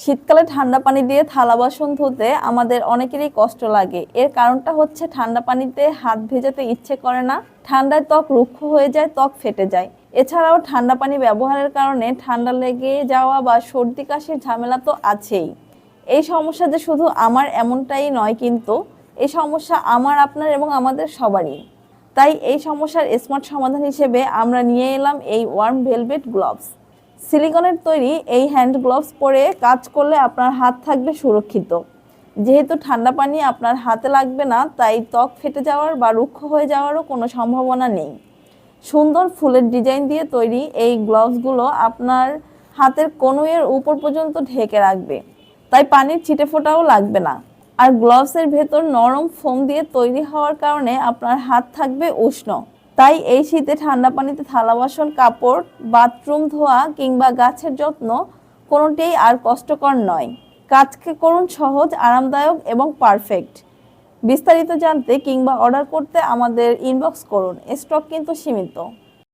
শীতকালে ঠান্ডা পানি দিয়ে থালা বাসন ধুতে আমাদের অনেকেরই কষ্ট লাগে। এর কারণটা হচ্ছে ঠান্ডা পানিতে হাত ভেজাতে ইচ্ছে করে না। ঠান্ডায় ত্বক রুক্ষ হয়ে যায়, ত্বক ফেটে যায়। এছাড়াও ঠান্ডা পানি ব্যবহারের কারণে ঠান্ডা লেগে যাওয়া বা সর্দি কাশির ঝামেলা তো আছেই। এই সমস্যা যে শুধু আমার এমনটাই নয় কিন্তু এই সমস্যা আমার, আপনার এবং আমাদের সবারই। তাই এই সমস্যার স্মার্ট সমাধান হিসেবে আমরা নিয়ে এলাম এই ওয়ার্ম ভেলভেট গ্লোভস। সিলিকনের তৈরি এই হ্যান্ড গ্লোভস পরে কাজ করলে আপনার হাত থাকবে সুরক্ষিত। যেহেতু ঠান্ডা পানি আপনার হাতে লাগবে না, তাই ত্বক ফেটে যাওয়ার বা রুক্ষ হয়ে যাওয়ারও কোনো সম্ভাবনা নেই। সুন্দর ফুলের ডিজাইন দিয়ে তৈরি এই গ্লোভসগুলো আপনার হাতের কনুইয়ের উপর পর্যন্ত ঢেকে রাখবে। তাই পানির ছিটে ফোটাও লাগবে না। আর গ্লোভসের ভেতর নরম ফোম দিয়ে তৈরি হওয়ার কারণে আপনার হাত থাকবে উষ্ণ। তাই এই শীতে ঠান্ডা পানিতে থালা বাসন, কাপড়, বাথরুম ধোয়া কিংবা গাছের যত্ন কোনোটিই আর কষ্টকর নয়। কাজকে করুন সহজ, আরামদায়ক এবং পারফেক্ট। বিস্তারিত জানতে কিংবা অর্ডার করতে আমাদের ইনবক্স করুন। স্টক কিন্তু সীমিত।